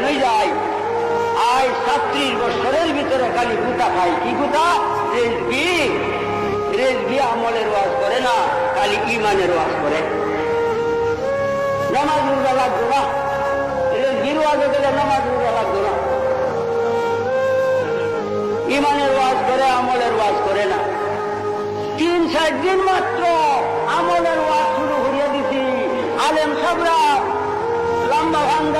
কেনই যাই আজ ছাত্রীর বছরের ভিতরে খালি গুতা খাই কি গুতা? রেজবি। রেজবি আমলের ওয়াজ করে না, খালি ইমানের ওয়াজ করে। নামাজ উর্গা লাগতো না। রেজবির ওয়াজে গেলে নামাজ উর্গা লাগতো না। ইমানের ওয়াজ করে, আমলের ওয়াজ করে না। তিন, চার দিন মাত্র আমলের ওয়াজ শুরু করিয়া দিছি। আলেম সাবরা লম্বা ভিতরে